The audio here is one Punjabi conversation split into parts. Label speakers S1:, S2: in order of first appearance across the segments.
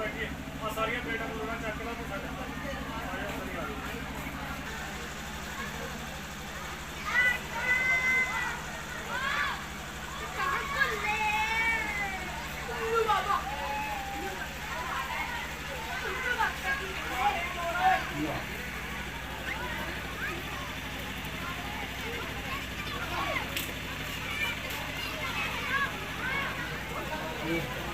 S1: ਬੈਠੀਏ ਆ ਸਾਰੀਆਂ ਪਲੇਟਾਂ ਪਲੂਟਾਂ ਚੱਕ ਲਾ ਤੂੰ ਸਾਡੇ ਆਇਆ ਸਰੀ ਆ Yeah.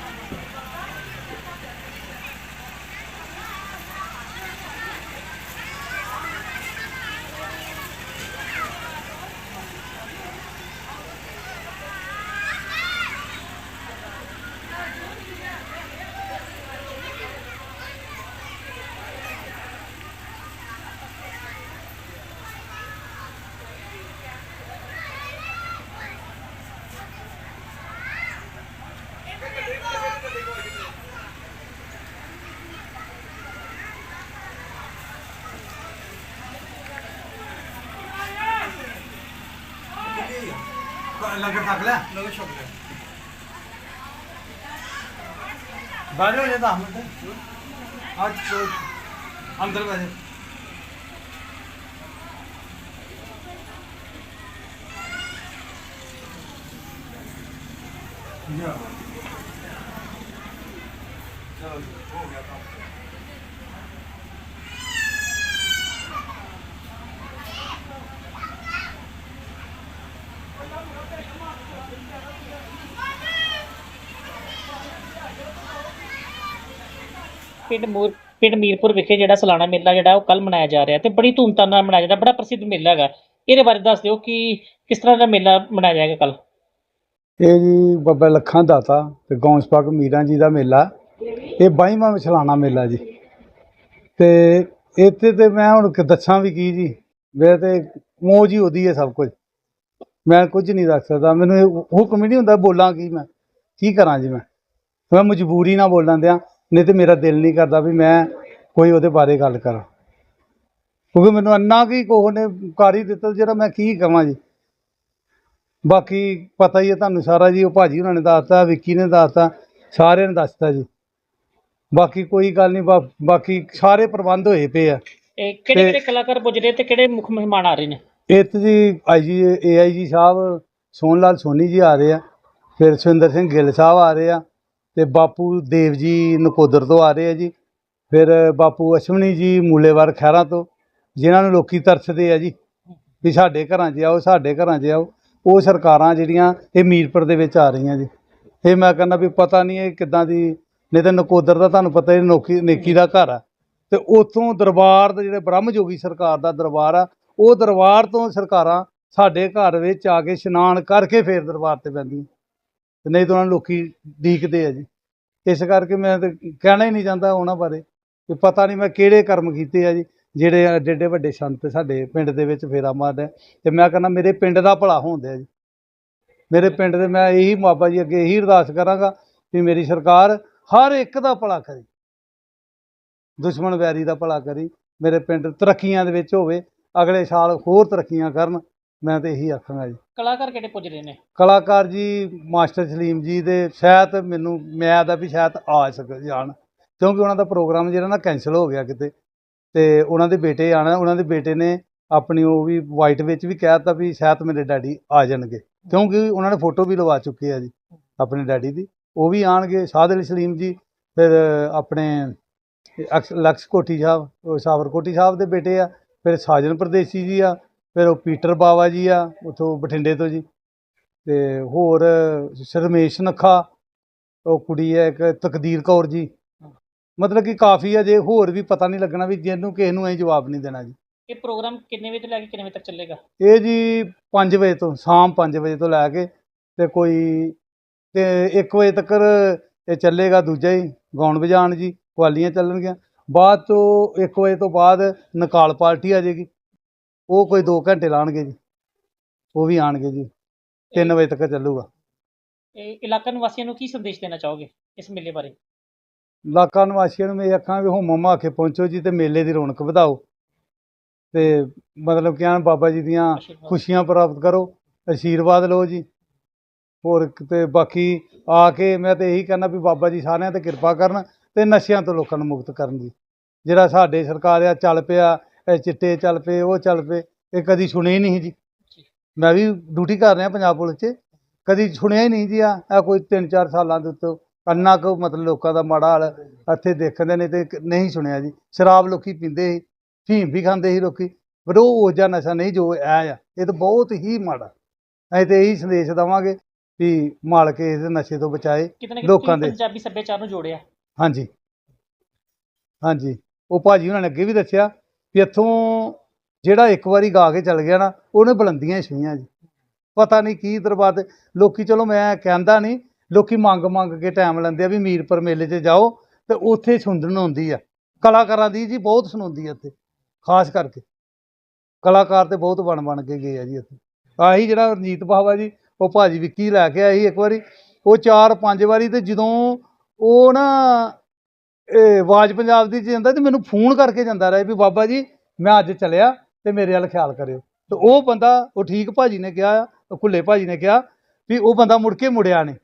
S2: ਲੰਗਰ ਛਕ ਲੈ।
S3: ਲੰਗਰ ਛਕ ਲਿਆ
S2: ਬਾਹਰ ਹੋ ਜਾ 10 ਮਿੰਟ। ਅੱਜ ਅੰਦਰ ਬੈਠ ਜਾ ਚਲੋ ਹੋ ਗਿਆ ਕੰਮ।
S4: ਪਿੰਡ ਮੂਰ ਪਿੰਡ ਮੀਰਪੁਰ ਵਿਖੇ ਜਿਹੜਾ ਸਾਲਾਨਾ ਮੇਲਾ ਜਿਹੜਾ ਉਹ ਕੱਲ ਮਨਾਇਆ ਜਾ ਰਿਹਾ ਤੇ ਬੜੀ ਧੂਮਧਾਮ ਨਾਲ ਮਨਾਇਆ ਜਾਂਦਾ ਬੜਾ ਪ੍ਰਸਿੱਧ ਮੇਲਾ ਹੈਗਾ। ਇਹਦੇ ਬਾਰੇ ਦੱਸ ਦਿਓ ਕਿ ਕਿਸ ਤਰ੍ਹਾਂ ਦਾ ਮੇਲਾ ਮਨਾਇਆ ਜਾਏਗਾ ਕੱਲ
S1: ਇਹ ਜੀ ਬਾਬਾ ਲੱਖਾਂ ਦਾਤਾ ਤੇ ਗੌਂਸਪਾਕ ਮੀਰਾਂ ਜੀ ਦਾ ਮੇਲਾ। ਇਹ 22ਵਾਂ ਵਿਛਲਾਣਾ ਮੇਲਾ ਜੀ। ਤੇ ਇੱਥੇ ਤੇ ਮੈਂ ਹੁਣ ਦੱਸਾਂ ਵੀ ਕੀ ਜੀ। ਵੇ ਤੇ ਮੋਜ ਹੀ ਉਹਦੀ ਹੈ ਸਭ ਕੁਝ। ਮੈਂ ਕੁਝ ਨਹੀਂ ਦੱਸ ਸਕਦਾ। ਮੈਨੂੰ ਹੁਕਮ ਹੀ ਨਹੀਂ ਹੁੰਦਾ ਬੋਲਾਂ ਕੀ ਮੈਂ। ਕੀ ਕਰਾਂ ਜੀ ਮੈਂ? ਮੈਂ ਮਜਬੂਰੀ ਨਾਲ ਬੋਲਣ ਦਿਆਂ। ਨਹੀਂ ਤੇ ਮੇਰਾ ਦਿਲ ਨਹੀਂ ਕਰਦਾ ਵੀ ਮੈਂ ਕੋਈ ਉਹਦੇ ਬਾਰੇ ਗੱਲ ਕਰਾਂ। ਕਿਉਂਕਿ ਮੈਨੂੰ ਅੰਨਾ ਕੀ ਕੋਹ ਨੇ ਕਰ ਦਿੱਤਾ ਜਿਹੜਾ ਮੈਂ ਕੀ ਕਵਾਂ ਜੀ। ਬਾਕੀ ਪਤਾ ਹੀ ਹੈ ਤੁਹਾਨੂੰ ਸਾਰਾ ਜੀ ਉਹ ਭਾਜੀ ਉਹਨਾਂ ਨੇ ਦੱਸਤਾ ਵਿੱਕੀ ਨੇ ਦੱਸਤਾ ਸਾਰਿਆਂ ਨੇ ਦੱਸਤਾ ਜੀ। ਬਾਕੀ ਕੋਈ ਗੱਲ ਨਹੀਂ ਬਾਕੀ ਸਾਰੇ ਪ੍ਰਬੰਧ ਹੋਏ ਪਏ ਆ।
S4: ਇਹ ਕਿਹੜੇ ਕਿਹੜੇ ਕਲਾਕਾਰ ਪੁੱਜ ਰਹੇ ਤੇ ਕਿਹੜੇ ਮੁੱਖ ਮਹਿਮਾਨ ਆ ਰਹੇ ਨੇ?
S1: ਇੱਥੇ ਜੀ ਆਈ ਏਆਈ ਜੀ ਸਾਹਿਬ ਸੋਹਣ ਲਾਲ ਸੋਨੀ ਜੀ ਆ ਰਹੇ ਆ ਫਿਰ ਸੁਰਿੰਦਰ ਸਿੰਘ ਗਿੱਲ ਸਾਹਿਬ ਆ ਰਹੇ ਆ। ਤੇ ਬਾਪੂ ਦੇਵ ਜੀ ਨਕੋਦਰ ਤੋਂ ਆ ਰਹੇ ਆ ਜੀ। ਫਿਰ ਬਾਪੂ ਅਸ਼ਵਨੀ ਜੀ ਮੂਲੇਵਾਰ ਖਹਿਰਾ ਤੋਂ, ਜਿਨ੍ਹਾਂ ਨੂੰ ਲੋਕੀ ਤਰਸਦੇ ਆ ਜੀ, ਵੀ ਸਾਡੇ ਘਰਾਂ 'ਚ ਆਓ, ਸਾਡੇ ਘਰਾਂ 'ਚ ਆਓ। ਉਹ ਸਰਕਾਰਾਂ ਜਿਹੜੀਆਂ ਇਹ ਮੀਰਪੁਰ ਦੇ ਵਿੱਚ ਆ ਰਹੀਆਂ ਜੀ। ਇਹ ਮੈਂ ਕਹਿੰਦਾ ਵੀ ਪਤਾ ਨਹੀਂ ਇਹ ਕਿੱਦਾਂ ਦੀ, ਨਹੀਂ ਤਾਂ ਨਕੋਦਰ ਦਾ ਤੁਹਾਨੂੰ ਪਤਾ ਹੀ ਨੋਕੀ, ਨੇਕੀ ਦਾ ਘਰ ਆ। ਤੇ ਉਤੋਂ ਦਰਬਾਰ ਦੇ ਜਿਹੜੇ ਬ੍ਰਹਮਜੋਗੀ ਸਰਕਾਰ ਦਾ ਦਰਬਾਰ ਆ, ਉਹ ਦਰਬਾਰ ਤੋਂ ਸਰਕਾਰਾਂ ਸਾਡੇ ਘਰ ਵਿੱਚ ਆ ਕੇ ਇਸ਼ਨਾਨ ਕਰਕੇ ਫੇਰ ਦਰਬਾਰ ਤੇ ਪੈਂਦੀਆਂ ਤੇ ਨਹੀਂ ਤਾਂ ਉਹਨਾਂ ਨੂੰ ਲੋਕੀ ਡੀਕਦੇ ਆ ਜੀ। ਇਸ ਕਰਕੇ ਮੈਂ ਤਾਂ ਕਹਿਣਾ ਹੀ ਨਹੀਂ ਚਾਹੁੰਦਾ ਉਹਨਾਂ ਬਾਰੇ ਕਿ ਪਤਾ ਨਹੀਂ ਮੈਂ ਕਿਹੜੇ ਕਰਮ ਕੀਤੇ ਆ ਜੀ, ਜਿਹੜੇ ਐਡੇ ਐਡੇ ਵੱਡੇ ਸੰਤ ਸਾਡੇ ਪਿੰਡ ਦੇ ਵਿੱਚ ਫੇਰਾ ਮਾਰਦੇ ਆ। ਤੇ ਮੈਂ ਕਹਿੰਦਾ ਮੇਰੇ ਪਿੰਡ ਦਾ ਭਲਾ ਹੋਣ ਜੀ। ਮੇਰੇ ਪਿੰਡ ਦੇ ਮੈਂ ਇਹੀ ਬਾਬਾ ਜੀ ਅੱਗੇ ਇਹੀ ਅਰਦਾਸ ਕਰਾਂਗਾ ਵੀ ਮੇਰੀ ਸਰਕਾਰ ਹਰ ਇੱਕ ਦਾ ਭਲਾ ਕਰੇ। ਦੁਸ਼ਮਣ ਵੈਰੀ ਦਾ ਭਲਾ ਕਰੀ। ਮੇਰੇ ਪਿੰਡ ਤਰੱਕੀਆਂ ਦੇ ਵਿੱਚ ਹੋਵੇ, ਅਗਲੇ ਸਾਲ ਹੋਰ ਤਰੱਕੀਆਂ ਕਰਨ। ਮੈਂ ਤੇ ਇਹੀ ਆਖਾਂਗਾ ਜੀ।
S4: ਕਲਾਕਾਰ ਕਿਹੜੇ ਪੁੱਜ ਰਹੇ ਨੇ?
S1: ਕਲਾਕਾਰ ਜੀ ਮਾਸਟਰ ਸਲੀਮ ਜੀ ਦੇ ਸ਼ਾਇਦ ਮੈਨੂੰ ਮੈਂ ਦਾ ਵੀ ਸ਼ਾਇਦ ਆ ਸਕ ਜਾਣ। ਕਿਉਂਕਿ ਉਹਨਾਂ ਦਾ ਪ੍ਰੋਗਰਾਮ ਜਿਹੜਾ ਨਾ ਕੈਂਸਲ ਹੋ ਗਿਆ ਕਿਤੇ। ਤੇ ਉਹਨਾਂ ਦੇ ਬੇਟੇ ਆਣਾ ਉਹਨਾਂ ਦੇ ਬੇਟੇ ਨੇ ਆਪਣੀ ਉਹ ਵੀ ਵਾਈਟ ਵਿੱਚ ਵੀ ਕਹਿ ਦਿੱਤਾ ਵੀ ਸ਼ਾਇਦ ਮੇਰੇ ਡੈਡੀ ਆ ਜਾਣਗੇ। ਕਿਉਂਕਿ ਉਹਨਾਂ ਨੇ ਫੋਟੋ ਵੀ ਲਵਾ ਚੁੱਕੇ ਆ ਜੀ ਆਪਣੇ ਡੈਡੀ ਦੀ। ਉਹ ਵੀ ਆਣਗੇ ਅਲੀ ਸਲੀਮ ਜੀ ਫਿਰ ਆਪਣੇ ਲਕਸ਼ ਕੋਠੀ ਸਾਹਿਬ ਸਾਵਰ ਕੋਠੀ ਸਾਹਿਬ ਦੇ ਬੇਟੇ ਆ ਫਿਰ ਸਾਜਨ ਪ੍ਰਦੇਸੀ ਜੀ ਆ ਫਿਰ ਉਹ ਪੀਟਰ ਬਾਵਾ ਜੀ ਆ ਉਥੋਂ ਬਠਿੰਡੇ ਤੋਂ ਜੀ। ਤੇ ਹੋਰ ਸ਼ਰਮੇਸ਼ ਨਖਾ ਉਹ ਕੁੜੀ ਹੈ ਇੱਕ ਤਕਦੀਰ ਕੌਰ ਜੀ। ਮਤਲਬ ਕਿ ਕਾਫੀ ਆ ਜੇ ਹੋਰ ਵੀ ਪਤਾ ਨਹੀਂ ਲੱਗਣਾ ਵੀ ਜਿਹਨੂੰ ਕਿਸੇ ਨੂੰ ਐ ਜਵਾਬ ਨਹੀਂ ਦੇਣਾ ਜੀ।
S4: ਇਹ ਪ੍ਰੋਗਰਾਮ ਕਿੰਨੇ ਵਜੇ ਤੋਂ ਲੈ ਕੇ ਕਿੰਨੇ ਵਜੇ ਤੱਕ ਚੱਲੇਗਾ?
S1: ਇਹ ਜੀ 5 ਵਜੇ ਤੋਂ ਸ਼ਾਮ 5 ਵਜੇ ਤੋਂ ਲੈ ਕੇ ਤੇ ਕੋਈ ਤੇ 1 ਵਜੇ ਤੱਕ ਇਹ ਚੱਲੇਗਾ ਦੂਜਾ ਹੀ ਗਾਉਣ ਵਜਾਣ ਜੀ ਕਵਾਲੀਆਂ ਚੱਲਣਗੀਆਂ। ਬਾਅਦ ਤੋਂ 1 ਵਜੇ ਤੋਂ ਬਾਅਦ ਨਕਾਲ ਪਾਰਟੀ ਆ ਜਾਏਗੀ। ਉਹ ਕੋਈ 2 ਘੰਟੇ ਲਾਣਗੇ ਜੀ। ਉਹ ਵੀ ਆਣਗੇ ਜੀ। 3 ਵਜੇ ਤੱਕ ਚੱਲੂਗਾ।
S4: ਇਹ ਇਲਾਕਾ ਨਿਵਾਸੀਆਂ ਨੂੰ ਕੀ ਸੰਦੇਸ਼ ਦੇਣਾ ਚਾਹੋਗੇ ਇਸ ਮੇਲੇ ਬਾਰੇ?
S1: ਇਲਾਕਾ ਨਿਵਾਸੀਆਂ ਨੂੰ ਮੈਂ ਆਖਾਂ ਵੀ ਹੁਮ ਹੁਮਾ ਕੇ ਪਹੁੰਚੋ ਜੀ ਤੇ ਮੇਲੇ ਦੀ ਰੌਣਕ ਵਧਾਓ। ਤੇ ਮਤਲਬ ਕਿ ਐਨ ਬਾਬਾ ਜੀ ਦੀਆਂ। ਖੁਸ਼ੀਆਂ ਪ੍ਰਾਪਤ ਕਰੋ ਆਸ਼ੀਰਵਾਦ ਲਓ ਜੀ। ਹੋਰ ਤੇ ਬਾਕੀ ਆ ਕੇ ਮੈਂ ਤੇ ਇਹੀ ਕਹਿਣਾ ਵੀ ਬਾਬਾ ਜੀ ਸਾਰਿਆਂ ਤੇ ਕਿਰਪਾ ਕਰਨ ਤੇ ਨਸ਼ਿਆਂ ਤੋਂ ਲੋਕਾਂ ਨੂੰ ਮੁਕਤ ਕਰਨ ਦੀ ਜਿਹੜਾ ਸਾਡੇ ਸਰਕਾਰ ਆ ਚੱਲ ਪਿਆ ਇਹ ਚਿੱਟੇ ਚੱਲ ਪਏ ਉਹ ਚੱਲ ਪਏ ਇਹ ਕਦੀ ਸੁਣੇ ਹੀ ਨਹੀਂ ਜੀ। ਮੈਂ ਵੀ ਡਿਊਟੀ ਕਰ ਰਿਹਾ ਪੰਜਾਬ ਪੁਲਿਸ 'ਚ ਕਦੀ ਸੁਣਿਆ ਹੀ ਨਹੀਂ ਜੀ ਆ ਇਹ ਕੋਈ 3-4 ਸਾਲਾਂ ਦੇ ਉੱਤੇ ਅੰਨਾ ਕੁ ਮਤਲਬ ਲੋਕਾਂ ਦਾ ਮਾੜਾ ਹਾਲ ਇੱਥੇ ਦੇਖਦੇ ਨੇ ਤੇ ਨਹੀਂ ਸੁਣਿਆ ਜੀ। ਸ਼ਰਾਬ ਲੋਕੀ ਪੀਂਦੇ ਸੀ ਫੀਮ ਵੀ ਖਾਂਦੇ ਸੀ ਲੋਕੀ ਪਰ ਉਹ ਉਹ ਜਿਹਾ ਨਸ਼ਾ ਨਹੀਂ ਜੋ ਇਹ ਆ ਇਹ ਤਾਂ ਬਹੁਤ ਹੀ ਮਾੜਾ। ਅਸੀਂ ਤੇ ਇਹੀ ਸੰਦੇਸ਼ ਦੇਵਾਂਗੇ ਵੀ ਮਾਲਕ ਇਸ ਨਸ਼ੇ ਤੋਂ ਬਚਾਏ ਲੋਕਾਂ ਦੇ।
S4: ਪੰਜਾਬੀ ਸੱਭਿਆਚਾਰ ਨੂੰ ਜੋੜਿਆ?
S1: ਹਾਂਜੀ। ਹਾਂਜੀ। ਉਹ ਭਾਜੀ ਉਹਨਾਂ ਨੇ ਅੱਗੇ ਵੀ ਦੱਸਿਆ ਵੀ ਇੱਥੋਂ ਜਿਹੜਾ ਇੱਕ ਵਾਰੀ ਗਾ ਕੇ ਚੱਲ ਗਿਆ ਨਾ, ਉਹਨੇ ਬੁਲੰਦੀਆਂ ਹੀ ਛੂਹੀਆਂ ਜੀ। ਪਤਾ ਨਹੀਂ ਕੀ ਦਰਬਾਰ ਤੇ, ਲੋਕੀ ਚਲੋ ਮੈਂ ਕਹਿੰਦਾ ਨਹੀਂ, ਲੋਕੀ ਮੰਗ ਮੰਗ ਕੇ ਟਾਈਮ ਲੈਂਦੇ ਆ ਵੀ ਮੀਰਪੁਰ ਮੇਲੇ 'ਚ ਜਾਓ ਤੇ ਉੱਥੇ ਸੁੰਦਰਨ ਹੁੰਦੀ ਆ। ਕਲਾਕਾਰਾਂ ਦੀ ਜੀ ਬਹੁਤ ਸੁਣਾਉਂਦੀ ਆ ਇੱਥੇ, ਖਾਸ ਕਰਕੇ। ਕਲਾਕਾਰ ਤੇ ਬਹੁਤ ਬਣ ਬਣ ਕੇ ਗਏ ਆ ਜੀ ਇੱਥੇ। ਆਹੀ ਜਿਹੜਾ ਰਣਜੀਤ ਬਾਵਾ ਜੀ, ਉਹ ਭਾਜੀ ਵਿੱਕੀ ਲੈ ਕੇ ਆਈ ਸੀ ਇੱਕ ਵਾਰੀ। ਉਹ ਚਾਰ ਪੰਜ ਵਾਰੀ ਤੇ ਜਦੋਂ ਉਹ ਨਾ ਇਹ ਆਵਾਜ਼ ਪੰਜਾਬ ਦੀ ਜਾਂਦਾ ਤੇ ਮੈਨੂੰ ਫੋਨ ਕਰਕੇ ਜਾਂਦਾ ਰਿਹਾ ਵੀ ਬਾਬਾ ਜੀ ਮੈਂ ਅੱਜ ਚੱਲਿਆ ਤੇ ਮੇਰੇ ਵੱਲ ਖਿਆਲ ਕਰਿਓ। ਤੇ ਉਹ ਬੰਦਾ ਉਹ ਠੀਕ ਭਾਜੀ ਨੇ ਕਿਹਾ ਆ ਉਹ ਕੁੱਲੇ ਭਾਜੀ ਨੇ ਕਿਹਾ ਵੀ ਉਹ ਬੰਦਾ ਮੁੜ ਕੇ ਮੁੜਿਆ ਨਹੀਂ।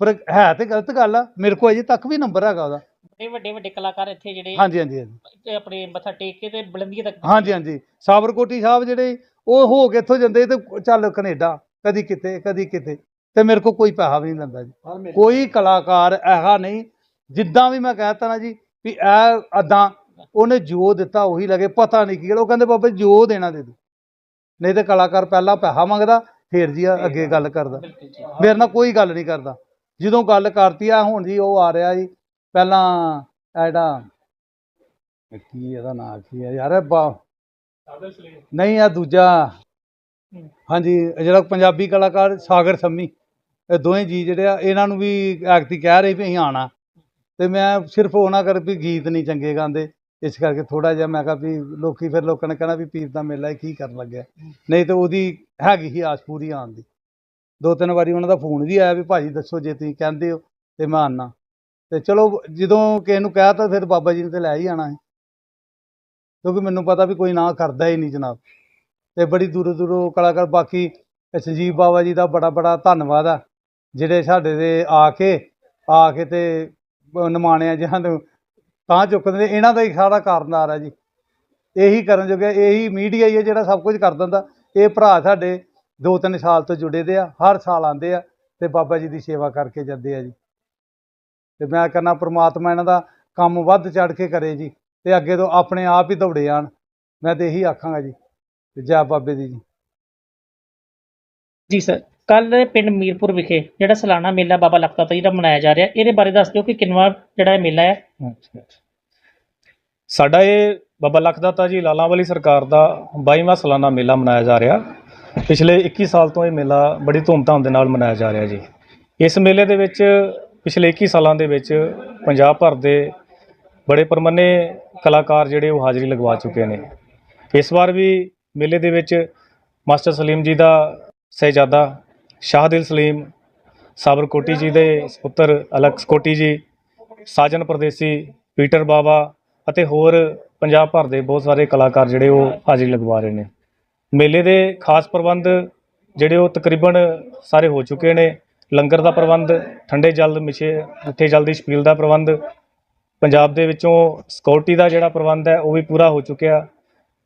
S1: ਪਰ ਹੈ ਤੇ ਗਲਤ ਗੱਲ ਆ ਮੇਰੇ ਕੋਲ ਅਜੇ ਤੱਕ ਵੀ ਨੰਬਰ ਹੈਗਾ ਉਹਦਾ।
S4: ਬੜੇ ਵੱਡੇ ਵੱਡੇ ਕਲਾਕਾਰ ਇੱਥੇ ਜਿਹੜੇ
S1: ਹਾਂਜੀ ਹਾਂਜੀ ਹਾਂਜੀ।
S4: ਤੇ ਆਪਣੇ ਮੱਥਾ ਟੇਕ ਕੇ ਤੇ ਬੁਲੰਦੀਆਂ ਤੱਕ
S1: ਹਾਂਜੀ ਹਾਂਜੀ। ਸਾਬਰਕੋਟੀ ਸਾਹਿਬ ਜਿਹੜੇ ਉਹ ਹੋ ਕੇ ਇੱਥੋਂ ਜਾਂਦੇ ਤੇ ਚੱਲ ਕੈਨੇਡਾ ਕਦੀ ਕਿਤੇ ਕਦੀ ਕਿਤੇ। ਤੇ ਮੇਰੇ ਕੋਲ ਕੋਈ ਪੈਸਾ ਵੀ ਨਹੀਂ ਲੈਂਦਾ ਜੀ। ਕੋਈ ਕਲਾਕਾਰ ਐਹਾ ਨਹੀਂ ਜਿੱਦਾਂ ਵੀ ਮੈਂ ਕਹਿਤਾ ਨਾ ਜੀ, ਵੀ ਇਹ ਅਦਾਂ ਉਹਨੇ ਜੋ ਦਿੱਤਾ, ਉਹੀ ਲੱਗੇ ਪਤਾ ਨਹੀਂ ਕੀ ਗੱਲ, ਉਹ ਕਹਿੰਦੇ ਬਾਬਾ ਜੀ ਜੋ ਦੇਣਾ ਦੇ ਦੋ ਨਹੀਂ ਤੇ ਕਲਾਕਾਰ ਪਹਿਲਾਂ ਪੈਸਾ ਮੰਗਦਾ, ਫਿਰ ਜੀ ਅੱਗੇ ਗੱਲ ਕਰਦਾ।
S4: ਬਿਲਕੁਲ ਜੀ
S1: ਮੇਰੇ ਨਾਲ ਕੋਈ ਗੱਲ ਨਹੀਂ ਕਰਦਾ। ਜਦੋਂ ਗੱਲ ਕਰਤੀ, ਆ ਹੁਣ ਜੀ ਉਹ ਆ ਰਿਹਾ ਜੀ, ਪਹਿਲਾਂ ਇਹ ਜਿਹੜਾ ਕੀ ਇਹਦਾ ਨਾਂ ਕੀ ਹੈ ਯਾਰ ਬਾ ਨਹੀਂ ਆ ਦੂਜਾ, ਹਾਂਜੀ ਜਿਹੜਾ ਪੰਜਾਬੀ ਕਲਾਕਾਰ ਸਾਗਰ ਸੰਮੀ, ਇਹ ਦੋਵੇਂ ਜੀ ਜਿਹੜੇ ਆ, ਇਹਨਾਂ ਨੂੰ ਵੀ ਐਕਤੀ ਕਹਿ ਰਹੇ ਵੀ ਅਸੀਂ ਆਣਾ ਤੇ ਮੈਂ ਸਿਰਫ ਉਹਨਾਂ ਕਰ ਵੀ ਗੀਤ ਨਹੀਂ ਚੰਗੇ ਗਾਉਂਦੇ। ਇਸ ਕਰਕੇ ਥੋੜਾ ਜਿਹਾ ਮੈਂ ਕਿਹਾ ਵੀ ਲੋਕੀ ਫਿਰ ਲੋਕਾਂ ਨੇ ਕਹਿਣਾ ਵੀ ਪੀਰ ਦਾ ਮੇਲਾ ਇਹ ਕੀ ਕਰਨ ਲੱਗਿਆ। ਨਹੀਂ ਤੇ ਉਹਦੀ ਹੈਗੀ ਹੀ ਆਸ ਪੂਰੀ ਆਉਣ ਦੀ। ਦੋ ਤਿੰਨ ਵਾਰੀ ਉਹਨਾਂ ਦਾ ਫੋਨ ਵੀ ਆਇਆ ਵੀ ਭਾਜੀ ਦੱਸੋ ਜੇ ਤੁਸੀਂ ਕਹਿੰਦੇ ਹੋ ਤੇ ਮੈਂ ਆਨਾ। ਤੇ ਚਲੋ ਜਦੋਂ ਕਿਸੇ ਨੂੰ ਕਹਿ ਤਾ ਫਿਰ ਬਾਬਾ ਜੀ ਨੇ ਤੇ ਲੈ ਹੀ ਆਣਾ ਹੈ ਕਿਉਂਕਿ ਮੈਨੂੰ ਪਤਾ ਵੀ ਕੋਈ ਨਾ ਕਰਦਾ ਹੀ ਨਹੀਂ ਜਨਾਬ। ਤੇ ਬੜੀ ਦੂਰੋਂ ਦੂਰੋਂ ਕਲਾਕਾਰ ਬਾਕੀ ਸੰਜੀਵ ਬਾਬਾ ਜੀ ਦਾ ਬੜਾ ਬੜਾ ਧੰਨਵਾਦ ਆ। ਜਿਹੜੇ ਸਾਡੇ ਦੇ ਆ ਕੇ ਆ ਕੇ ਤੇ ਨਿਮਾਣਿਆ ਜਿਹਾਂ ਨੂੰ ਤਾਂ ਚੁੱਕਦੇ ਇਹਨਾਂ ਦਾ ਹੀ ਸਾਰਾ ਕਾਰਨਾਰ ਹੈ ਜੀ। ਇਹੀ ਕਰਨ ਜੋਗੇ ਇਹੀ ਮੀਡੀਆ ਹੀ ਹੈ ਜਿਹੜਾ ਸਭ ਕੁਝ ਕਰ ਦਿੰਦਾ। ਇਹ ਭਰਾ ਸਾਡੇ ਦੋ ਤਿੰਨ ਸਾਲ ਤੋਂ ਜੁੜੇ ਦੇ ਆ, ਹਰ ਸਾਲ ਆਉਂਦੇ ਆ ਤੇ ਬਾਬਾ ਜੀ ਦੀ ਸੇਵਾ ਕਰਕੇ ਜਾਂਦੇ ਆ ਜੀ। ਤੇ ਮੈਂ ਕਹਿੰਦਾ, ਪ੍ਰਮਾਤਮਾ ਇਹਨਾਂ ਦਾ ਕੰਮ ਵੱਧ ਚੜ ਕੇ ਕਰੇ ਜੀ ਤੇ ਅੱਗੇ ਤੋਂ ਆਪਣੇ ਆਪ ਹੀ ਦੌੜੇ ਆਣ। ਮੈਂ ਤੇ ਇਹੀ ਆਖਾਂਗਾ ਜੀ। ਤੇ ਜੈ ਬਾਬੇ ਦੀ ਜੀ।
S4: ਜੀ, ਸਰ। ਕੱਲ ਪਿੰਡ ਮੀਰਪੁਰ ਵਿਖੇ ਜਿਹੜਾ ਸਾਲਾਨਾ ਮੇਲਾ ਬਾਬਾ ਲਖਤਾ ਜੀ ਦਾ ਮਨਾਇਆ ਜਾ ਰਿਹਾ, ਇਹਦੇ ਬਾਰੇ ਦੱਸ ਦਿਓ ਕਿ ਕਿੰਨਵਾ ਜਿਹੜਾ ਇਹ ਮੇਲਾ ਹੈ।
S3: ਸਾਡਾ ਇਹ ਬਾਬਾ ਲਖਦਾਤਾ ਜੀ ਲਾਲਾਂ ਵਾਲੀ ਸਰਕਾਰ ਦਾ 22ਵਾਂ ਸਾਲਾਨਾ ਮੇਲਾ ਮਨਾਇਆ ਜਾ ਰਿਹਾ। ਪਿਛਲੇ 21 ਸਾਲ ਤੋਂ ਇਹ ਮੇਲਾ ਬੜੀ ਧੂਮਧਾਮ ਦੇ ਨਾਲ ਮਨਾਇਆ ਜਾ ਰਿਹਾ ਜੀ। ਇਸ ਮੇਲੇ ਦੇ ਵਿੱਚ ਪਿਛਲੇ 21 ਸਾਲਾਂ ਦੇ ਵਿੱਚ ਪੰਜਾਬ ਭਰ ਦੇ ਬੜੇ ਪਰਮੰਨੇ ਕਲਾਕਾਰ ਜਿਹੜੇ ਉਹ ਹਾਜ਼ਰੀ ਲਗਵਾ ਚੁੱਕੇ ਨੇ। ਇਸ ਵਾਰ ਵੀ ਮੇਲੇ ਦੇ ਵਿੱਚ ਮਾਸਟਰ ਸਲੀਮ ਜੀ ਦਾ ਸਹਿਜਾਦਾ ਸ਼ਾਹਦਿਲ ਸਲੀਮ ਸਾਬਰਕੋਟੀ ਜੀ ਦੇ ਪੁੱਤਰ ਅਲਕਸ ਕੋਟੀ ਜੀ, ਸਾਜਨ ਪਰਦੇਸੀ ਪੀਟਰ ਬਾਵਾ ਅਤੇ ਹੋਰ ਪੰਜਾਬ ਭਰ ਦੇ ਬਹੁਤ ਸਾਰੇ ਕਲਾਕਾਰ ਜਿਹੜੇ ਉਹ ਹਾਜ਼ਰੀ ਲਗਵਾ ਰਹੇ ਨੇ। ਮੇਲੇ ਦੇ ਖਾਸ ਪ੍ਰਬੰਧ ਜਿਹੜੇ ਉਹ ਤਕਰੀਬਨ ਸਾਰੇ ਹੋ ਚੁੱਕੇ ਨੇ। ਲੰਗਰ ਦਾ ਪ੍ਰਬੰਧ, ਠੰਡੇ ਜਲ ਮਿਛੇ ਮਿੱਠੇ ਜਲ ਦੀ ਛਬੀਲ ਦਾ ਪ੍ਰਬੰਧ, ਪੰਜਾਬ ਦੇ ਵਿੱਚੋਂ ਸਿਕਿਉਰਿਟੀ ਦਾ ਜਿਹੜਾ ਪ੍ਰਬੰਧ ਹੈ ਉਹ ਵੀ ਪੂਰਾ ਹੋ ਚੁੱਕਿਆ।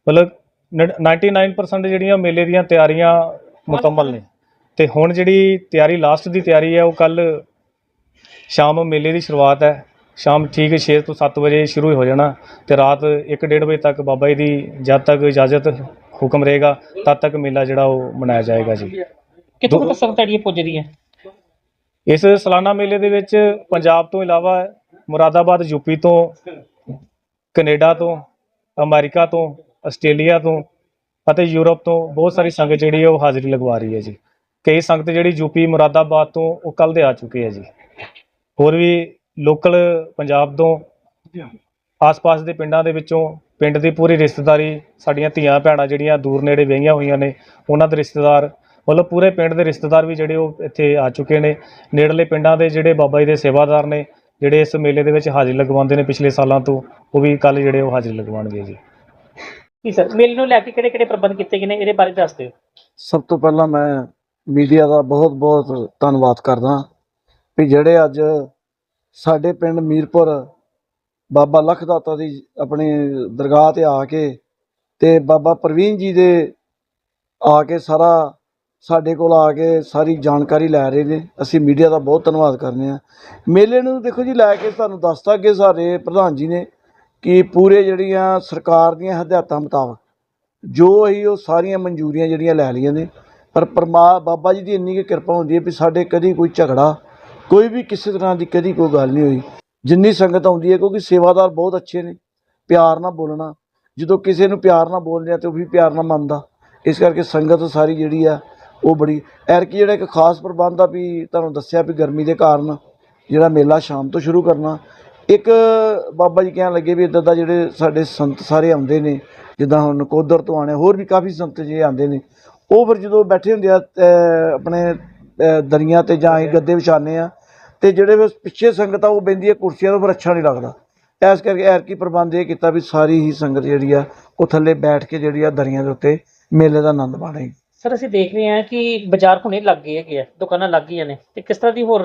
S3: ਮਤਲਬ ਨ- 99% ਜਿਹੜੀਆਂ ਮੇਲੇ ਦੀਆਂ ਤਿਆਰੀਆਂ ਮੁਕੰਮਲ ਨੇ। ਤੇ ਹੁਣ ਜਿਹੜੀ ਤਿਆਰੀ ਲਾਸਟ ਦੀ ਤਿਆਰੀ ਹੈ ਉਹ ਕੱਲ ਸ਼ਾਮ ਮੇਲੇ ਦੀ ਸ਼ੁਰੂਆਤ ਹੈ। ਸ਼ਾਮ ਠੀਕ 6 ਤੋਂ 7 ਵਜੇ ਸ਼ੁਰੂ ਹੋ ਜਾਣਾ ਤੇ ਰਾਤ 1:30 ਵਜੇ ਤੱਕ ਬਾਬਾ ਜੀ ਦੀ ਜਦ ਤੱਕ ਇਜਾਜ਼ਤ ਹੁਕਮ ਰਹੇਗਾ ਤਦ ਤੱਕ ਮੇਲਾ ਜਿਹੜਾ ਉਹ ਮਨਾਇਆ ਜਾਏਗਾ ਜੀ।
S4: ਕਿੱਥੋਂ ਤੱਕ ਸੰਗਤ ਜਿਹੜੀ ਪਹੁੰਚਦੀ ਹੈ
S3: ਇਸ ਸਾਲਾਨਾ ਮੇਲੇ ਦੇ ਵਿੱਚ ਪੰਜਾਬ ਤੋਂ ਇਲਾਵਾ ਮੁਰਾਦਾਬਾਦ ਯੂਪੀ ਤੋਂ ਕੈਨੇਡਾ ਤੋਂ ਅਮਰੀਕਾ ਤੋਂ ਆਸਟ੍ਰੇਲੀਆ ਤੋਂ ਅਤੇ ਯੂਰਪ ਤੋਂ ਬਹੁਤ ਸਾਰੀ ਸੰਗਤ ਜਿਹੜੀ ਉਹ ਹਾਜ਼ਰੀ ਲਗਵਾ ਰਹੀ ਹੈ ਜੀ। ਕਈ ਸੰਗਤ ਜਿਹੜੀ ਯੂਪੀ ਮੁਰਾਦਾਬਾਦ ਤੋਂ ਉਹ ਕੱਲ ਦੇ ਆ ਚੁੱਕੇ ਹੈ ਜੀ। ਹੋਰ ਵੀ ਲੋਕਲ ਪੰਜਾਬ ਤੋਂ ਆਸ-ਪਾਸ ਦੇ ਪਿੰਡਾਂ ਦੇ ਵਿੱਚੋਂ ਪਿੰਡ ਦੀ ਪੂਰੀ ਰਿਸ਼ਤੇਦਾਰੀ ਸਾਡੀਆਂ ਧੀਆਂ ਭੈਣਾਂ ਜਿਹੜੀਆਂ ਦੂਰ ਨੇੜੇ ਵਹੀਆਂ ਹੋਈਆਂ ਨੇ ਉਹਨਾਂ ਦੇ ਰਿਸ਼ਤੇਦਾਰ ਮਤਲਬ ਪੂਰੇ ਪਿੰਡ ਦੇ ਰਿਸ਼ਤੇਦਾਰ ਵੀ ਜਿਹੜੇ ਉਹ ਇੱਥੇ ਆ ਚੁੱਕੇ ਨੇ। ਨੇੜਲੇ ਪਿੰਡਾਂ ਦੇ ਜਿਹੜੇ ਬਾਬਾ ਜੀ ਦੇ ਸੇਵਾਦਾਰ ਨੇ ਜਿਹੜੇ ਇਸ ਮੇਲੇ ਦੇ ਵਿੱਚ ਹਾਜ਼ਰੀ ਲਗਵਾਉਂਦੇ ਨੇ ਪਿਛਲੇ ਸਾਲਾਂ ਤੋਂ ਉਹ ਵੀ ਕੱਲ ਜਿਹੜੇ ਉਹ ਹਾਜ਼ਰੀ ਲਗਵਾਉਣਗੇ ਜੀ।
S4: ਜੀ ਸਰ ਮੇਲੇ ਨੂੰ ਲੈ ਕੇ ਕਿਹੜੇ ਕਿਹੜੇ ਪ੍ਰਬੰਧ ਕੀਤੇ ਗਏ ਨੇ? ਇਹਦੇ ਬਾਰੇ ਦੱਸ ਦਿਓ।
S5: ਸਭ ਤੋਂ ਪਹਿਲਾਂ ਮੈਂ ਮੀਡੀਆ ਦਾ ਬਹੁਤ ਬਹੁਤ ਧੰਨਵਾਦ ਕਰਦਾ ਵੀ ਜਿਹੜੇ ਅੱਜ ਸਾਡੇ ਪਿੰਡ ਮੀਰਪੁਰ ਬਾਬਾ ਲਖਦਾਤਾ ਦੀ ਆਪਣੀ ਦਰਗਾਹ ਤੇ ਆ ਕੇ ਤੇ ਬਾਬਾ ਪ੍ਰਵੀਨ ਜੀ ਦੇ ਆ ਕੇ ਸਾਰਾ ਸਾਡੇ ਕੋਲ ਆ ਕੇ ਸਾਰੀ ਜਾਣਕਾਰੀ ਲੈ ਰਹੇ ਨੇ। ਅਸੀਂ ਮੀਡੀਆ ਦਾ ਬਹੁਤ ਧੰਨਵਾਦ ਕਰਨੇ ਆ ਮੇਲੇ ਨੂੰ ਦੇਖੋ ਜੀ, ਲੈ ਕੇ ਤੁਹਾਨੂੰ ਦੱਸਤਾ ਕਿ ਸਾਡੇ ਪ੍ਰਧਾਨ ਜੀ ਨੇ ਕਿ ਪੂਰੇ ਜਿਹੜੀਆਂ ਸਰਕਾਰ ਦੀਆਂ ਹਦਾਇਤਾਂ ਮੁਤਾਬਕ ਜੋ ਅਸੀਂ ਉਹ ਸਾਰੀਆਂ ਮਨਜ਼ੂਰੀਆਂ ਜਿਹੜੀਆਂ ਲੈ ਲਈਆਂ ਨੇ ਪਰ ਪਰਮਾ ਬਾਬਾ ਜੀ ਦੀ ਇੰਨੀ ਕੁ ਕਿਰਪਾ ਹੁੰਦੀ ਹੈ ਵੀ ਸਾਡੇ ਕਦੀ ਕੋਈ ਝਗੜਾ, ਕੋਈ ਵੀ ਕਿਸੇ ਤਰ੍ਹਾਂ ਦੀ ਕਦੀ ਕੋਈ ਗੱਲ ਨਹੀਂ ਹੋਈ। ਜਿੰਨੀ ਸੰਗਤ ਆਉਂਦੀ ਹੈ, ਕਿਉਂਕਿ ਸੇਵਾਦਾਰ ਬਹੁਤ ਅੱਛੇ ਨੇ, ਪਿਆਰ ਨਾਲ ਬੋਲਣਾ। ਜਦੋਂ ਕਿਸੇ ਨੂੰ ਪਿਆਰ ਨਾਲ ਬੋਲਦੇ ਆ ਤੇ ਉਹ ਵੀ ਪਿਆਰ ਨਾਲ ਮੰਨਦਾ। ਇਸ ਕਰਕੇ ਸੰਗਤ ਸਾਰੀ ਜਿਹੜੀ ਆ, ਉਹ ਬੜੀ ਐਰਕੀ ਜਿਹੜਾ ਇੱਕ ਖਾਸ ਪ੍ਰਬੰਧ ਆ ਵੀ ਤੁਹਾਨੂੰ ਦੱਸਿਆ ਵੀ ਗਰਮੀ ਦੇ ਕਾਰਨ ਜਿਹੜਾ ਮੇਲਾ ਸ਼ਾਮ ਤੋਂ ਸ਼ੁਰੂ ਕਰਨਾ। ਇੱਕ ਬਾਬਾ ਜੀ ਕਹਿਣ ਲੱਗੇ ਵੀ ਇੱਦਾਂ ਦਾ ਜਿਹੜੇ ਸਾਡੇ ਸੰਤ ਸਾਰੇ ਆਉਂਦੇ ਨੇ, ਜਿੱਦਾਂ ਹੁਣ ਨਕੋਦਰ ਤੋਂ ਆਣੇ ਹੋਰ ਵੀ ਕਾਫੀ ਸੰਤ ਜੀ ਆਉਂਦੇ ਨੇ ਉਹ ਫਿਰ ਜਦੋਂ ਬੈਠੇ ਹੁੰਦੇ ਆ ਆਪਣੇ ਦਰੀਆਂ ਤੇ ਜਾਂ ਅਸੀਂ ਗੱਦੇ ਵਿਛਾਉਂਦੇ ਆ ਤੇ ਜਿਹੜੇ ਫਿਰ ਪਿੱਛੇ ਸੰਗਤ ਆ ਉਹ ਬਹਿੰਦੀ ਹੈ ਕੁਰਸੀਆਂ ਤੋਂ ਫਿਰ ਅੱਛਾ ਨਹੀਂ ਲੱਗਦਾ। ਇਸ ਕਰਕੇ ਐਰਕੀ ਪ੍ਰਬੰਧ ਇਹ ਕੀਤਾ ਵੀ ਸਾਰੀ ਹੀ ਸੰਗਤ ਜਿਹੜੀ ਆ ਉਹ ਥੱਲੇ ਬੈਠ ਕੇ ਜਿਹੜੀ ਆ ਦਰੀਆਂ ਦੇ ਉੱਤੇ ਮੇਲੇ ਦਾ ਆਨੰਦ ਮਾਣੇ।
S4: ਸਰ ਅਸੀਂ ਦੇਖ ਰਹੇ ਹਾਂ ਕਿ ਬਾਜ਼ਾਰ ਹੁਣੇ ਲੱਗ ਗਏ ਹੈਗੇ ਆ ਦੁਕਾਨਾਂ ਲੱਗ ਗਈਆਂ ਨੇ ਤੇ ਕਿਸ ਤਰ੍ਹਾਂ ਦੀ ਹੋਰ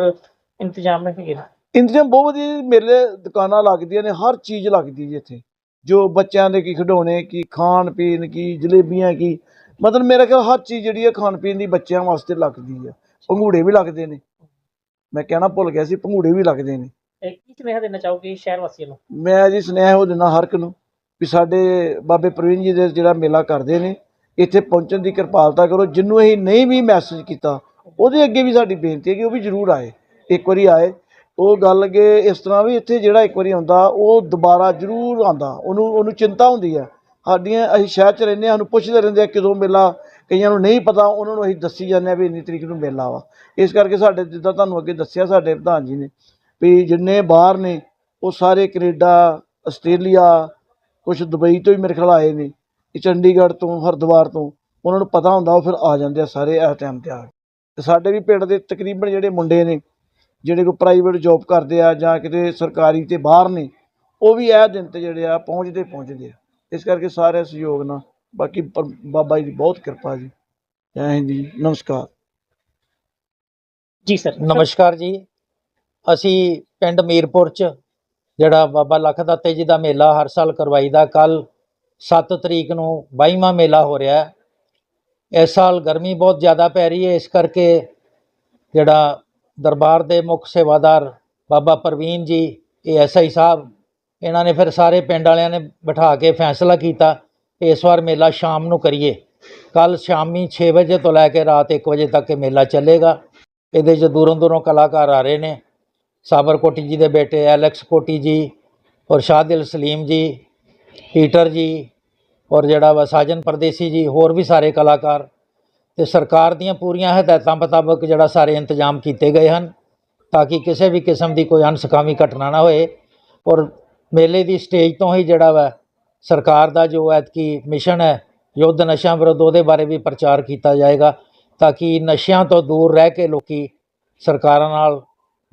S4: ਇੰਤਜ਼ਾਮ ਹੈਗੇ ਨੇ
S5: ਇੰਤਜ਼ਾਮ ਬਹੁਤ ਵਧੀਆ ਮੇਲੇ ਦੁਕਾਨਾਂ ਲੱਗਦੀਆਂ ਨੇ ਹਰ ਚੀਜ਼ ਲੱਗਦੀ ਜੀ ਇੱਥੇ। ਜੋ ਬੱਚਿਆਂ ਦੇ ਕੀ ਖਿਡੌਣੇ ਕੀ ਖਾਣ ਪੀਣ ਕੀ ਜਲੇਬੀਆਂ ਕੀ ਮਤਲਬ ਮੇਰਾ ਖਿਆਲ ਹਰ ਚੀਜ਼ ਜਿਹੜੀ ਹੈ ਖਾਣ ਪੀਣ ਦੀ ਬੱਚਿਆਂ ਵਾਸਤੇ ਲੱਗਦੀ ਆ। ਪੰਘੂੜੇ ਵੀ ਲੱਗਦੇ ਨੇ। ਮੈਂ ਕਹਿਣਾ ਭੁੱਲ ਗਿਆ ਸੀ ਪੰਘੂੜੇ ਵੀ ਲੱਗਦੇ ਨੇ।
S4: ਇਹ ਕੀ ਸੁਨੇਹਾ ਦੇਣਾ ਚਾਹੋਗੇ ਸ਼ਹਿਰ ਵਾਸੀਆਂ ਨੂੰ?
S5: ਮੈਂ ਜੀ ਸੁਨੇਹਾ ਉਹ ਦਿੰਦਾ ਹਰ ਇੱਕ ਨੂੰ ਵੀ ਸਾਡੇ ਬਾਬੇ ਪ੍ਰਵੀਨ ਜੀ ਦੇ ਜਿਹੜਾ ਮੇਲਾ ਕਰਦੇ ਨੇ ਇੱਥੇ ਪਹੁੰਚਣ ਦੀ ਕਿਰਪਾਲਤਾ ਕਰੋ। ਜਿਹਨੂੰ ਅਸੀਂ ਨਹੀਂ ਵੀ ਮੈਸੇਜ ਕੀਤਾ ਉਹਦੇ ਅੱਗੇ ਵੀ ਸਾਡੀ ਬੇਨਤੀ ਹੈ ਕਿ ਉਹ ਵੀ ਜ਼ਰੂਰ ਆਏ। ਇੱਕ ਵਾਰੀ ਆਏ। ਉਹ ਗੱਲ ਅੱਗੇ ਇਸ ਤਰ੍ਹਾਂ ਵੀ ਇੱਥੇ ਜਿਹੜਾ ਇੱਕ ਵਾਰੀ ਆਉਂਦਾ ਉਹ ਦੁਬਾਰਾ ਜ਼ਰੂਰ ਆਉਂਦਾ। ਉਹਨੂੰ ਉਹਨੂੰ ਚਿੰਤਾ ਹੁੰਦੀ ਹੈ ਸਾਡੀਆਂ ਅਸੀਂ ਸ਼ਹਿਰ 'ਚ ਰਹਿੰਦੇ ਹਾਂ, ਸਾਨੂੰ ਪੁੱਛਦੇ ਰਹਿੰਦੇ ਆ ਕਦੋਂ ਮੇਲਾ, ਕਈਆਂ ਨੂੰ ਨਹੀਂ ਪਤਾ, ਉਹਨਾਂ ਨੂੰ ਅਸੀਂ ਦੱਸੀ ਜਾਂਦੇ ਆ ਵੀ ਇੰਨੀ ਤਰੀਕ ਨੂੰ ਮੇਲਾ ਵਾ। ਇਸ ਕਰਕੇ ਸਾਡੇ ਜਿੱਦਾਂ ਤੁਹਾਨੂੰ ਅੱਗੇ ਦੱਸਿਆ, ਸਾਡੇ ਪ੍ਰਧਾਨ ਜੀ ਨੇ ਵੀ ਜਿੰਨੇ ਬਾਹਰ ਨੇ, ਉਹ ਸਾਰੇ ਕੈਨੇਡਾ, ਆਸਟ੍ਰੇਲੀਆ ਕੁਝ ਦੁਬਈ ਤੋਂ ਵੀ ਮੇਰੇ ਖਿਆਲ ਆਏ ਨੇ ਚੰਡੀਗੜ੍ਹ ਤੋਂ, ਹਰਿਦੁਆਰ ਤੋਂ, ਉਹਨਾਂ ਨੂੰ ਪਤਾ ਹੁੰਦਾ, ਉਹ ਫਿਰ ਆ ਜਾਂਦੇ ਆ ਸਾਰੇ ਇਸ ਟਾਈਮ ਤੇ ਆ ਕੇ। ਤੇ ਸਾਡੇ ਵੀ ਪਿੰਡ ਦੇ ਤਕਰੀਬਨ ਜਿਹੜੇ ਮੁੰਡੇ ਨੇ, ਜਿਹੜੇ ਕੋਈ ਪ੍ਰਾਈਵੇਟ ਜੌਬ ਕਰਦੇ ਆ ਜਾਂ ਕਿਤੇ ਸਰਕਾਰੀ ਤੇ ਬਾਹਰ ਨੇ, ਉਹ ਵੀ ਇਹ ਦਿਨ ਤੇ ਜਿਹੜੇ ਆ ਪਹੁੰਚਦੇ ਪਹੁੰਚਦੇ ਆ। ਇਸ ਕਰਕੇ ਸਾਰੇ ਸਹਿਯੋਗ ਨਾਲ। ਬਾਕੀ ਪਰ- ਬਾਬਾ ਜੀ ਦੀ ਬਹੁਤ ਕਿਰਪਾ ਜੀ। ਜੈ ਹਿੰਦ ਜੀ। ਨਮਸਕਾਰ।
S4: ਜੀ ਸਰ।
S6: ਨਮਸਕਾਰ ਜੀ। ਅਸੀਂ ਪਿੰਡ ਮੀਰਪੁਰ ਚ ਜਿਹੜਾ ਬਾਬਾ ਲਖਦਾਤੇ ਜੀ ਦਾ ਮੇਲਾ ਹਰ ਸਾਲ ਕਰਵਾਈਦਾ। ਕੱਲ 7 ਤਰੀਕ ਨੂੰ 22ਵਾਂ ਮੇਲਾ ਹੋ ਰਿਹਾ ਹੈ। ਇਸ ਸਾਲ ਗਰਮੀ ਬਹੁਤ ਜ਼ਿਆਦਾ ਪੈ ਰਹੀ ਹੈ। ਇਸ ਕਰਕੇ ਜਿਹੜਾ ਦਰਬਾਰ ਦੇ ਮੁੱਖ ਸੇਵਾਦਾਰ ਬਾਬਾ ਪ੍ਰਵੀਨ ਜੀ ਏਐਸਆਈ ਸਾਹਿਬ ਇਹਨਾਂ ਨੇ ਫਿਰ ਸਾਰੇ ਪਿੰਡ ਵਾਲਿਆਂ ਨੇ ਬਿਠਾ ਕੇ ਫੈਸਲਾ ਕੀਤਾ ਇਸ ਵਾਰ ਮੇਲਾ ਸ਼ਾਮ ਨੂੰ ਕਰੀਏ। ਕੱਲ ਸ਼ਾਮੀ 6 ਵਜੇ ਤੋਂ ਲੈ ਕੇ ਰਾਤ 1 ਵਜੇ ਤੱਕ ਇਹ ਮੇਲਾ ਚੱਲੇਗਾ। ਇਹਦੇ 'ਚ ਦੂਰੋਂ ਦੂਰੋਂ ਕਲਾਕਾਰ ਆ ਰਹੇ ਨੇ। ਸਾਬਰ ਕੋਟੀ ਜੀ ਦੇ ਬੇਟੇ ਐਲੈਕਸ ਕੋਟੀ ਜੀ ਔਰ ਸ਼ਾਹਦਿਲ ਸਲੀਮ ਜੀ, ਪੀਟਰ ਜੀ ਔਰ ਜਿਹੜਾ ਵਾ ਸਾਜਨ ਪਰਦੇਸੀ ਜੀ, ਹੋਰ ਵੀ ਸਾਰੇ ਕਲਾਕਾਰ। ਤੇ ਸਰਕਾਰ ਦੀਆਂ ਪੂਰੀਆਂ ਹਦਾਇਤਾਂ ਮੁਤਾਬਕ ਜਿਹੜਾ ਸਾਰੇ ਇੰਤਜ਼ਾਮ ਕੀਤੇ ਗਏ ਹਨ ਤਾਂ ਕਿ ਕਿਸੇ ਵੀ ਕਿਸਮ ਦੀ ਕੋਈ ਅਣਸੁਖਾਵੀ ਘਟਨਾ ਨਾ ਹੋਏ ਔਰ ਮੇਲੇ ਦੀ ਸਟੇਜ ਤੋਂ ਹੀ ਜਿਹੜਾ ਵਾ, ਸਰਕਾਰ ਦਾ ਜੋ ਐਤਕੀ ਮਿਸ਼ਨ ਹੈ, ਯੁੱਧ ਨਸ਼ਿਆਂ ਵਿਰੁੱਧ ਉਹਦੇ ਬਾਰੇ ਵੀ ਪ੍ਰਚਾਰ ਕੀਤਾ ਜਾਏਗਾ ਤਾਂ ਕਿ ਨਸ਼ਿਆਂ ਤੋਂ ਦੂਰ ਰਹਿ ਕੇ ਲੋਕੀ ਸਰਕਾਰਾਂ ਨਾਲ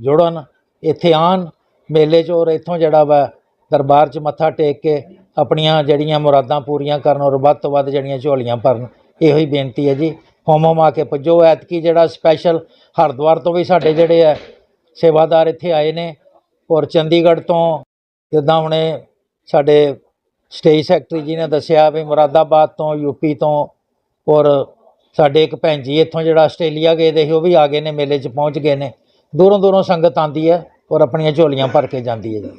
S6: ਜੁੜਨ, ਇੱਥੇ ਆਉਣ, ਮੇਲੇ 'ਚ ਔਰ ਇੱਥੋਂ ਜਿਹੜਾ ਵਾ, ਦਰਬਾਰ 'ਚ ਮੱਥਾ ਟੇਕ ਕੇ ਆਪਣੀਆਂ ਜਿਹੜੀਆਂ ਮੁਰਾਦਾਂ ਪੂਰੀਆਂ ਕਰਨ ਔਰ ਵੱਧ ਤੋਂ ਵੱਧ ਜਿਹੜੀਆਂ ਝੋਲੀਆਂ ਭਰਨ, ਇਹੋ ਹੀ ਬੇਨਤੀ ਹੈ ਜੀ। ਹੋਮ ਹੋਮ ਆ ਕੇ ਪੁੱਜੋ, ਐਤਕੀ ਜਿਹੜਾ ਸਪੈਸ਼ਲ ਹਰਿਦੁਆਰ ਤੋਂ ਵੀ ਸਾਡੇ ਜਿਹੜੇ ਹੈ ਸੇਵਾਦਾਰ ਇੱਥੇ ਆਏ ਨੇ ਔਰ ਚੰਡੀਗੜ੍ਹ ਤੋਂ ਜਿੱਦਾਂ ਹੁਣੇ ਸਾਡੇ ਸਟੇਜ ਸੈਕਟਰੀ ਜੀ ਨੇ ਦੱਸਿਆ ਵੀ ਮੁਰਾਦਾਬਾਦ ਤੋਂ ਯੂਪੀ ਤੋਂ ਔਰ ਸਾਡੇ ਇੱਕ ਭੈਣ ਜੀ ਇੱਥੋਂ ਜਿਹੜਾ ਆਸਟ੍ਰੇਲੀਆ ਗਏ ਦੇ ਸੀ, ਉਹ ਵੀ ਆ ਗਏ ਨੇ, ਮੇਲੇ 'ਚ ਪਹੁੰਚ ਗਏ ਨੇ। ਦੂਰੋਂ ਦੂਰੋਂ ਸੰਗਤ ਆਂਦੀ ਹੈ ਔਰ ਆਪਣੀਆਂ ਝੋਲੀਆਂ ਭਰ ਕੇ ਜਾਂਦੀ ਹੈ ਜੀ।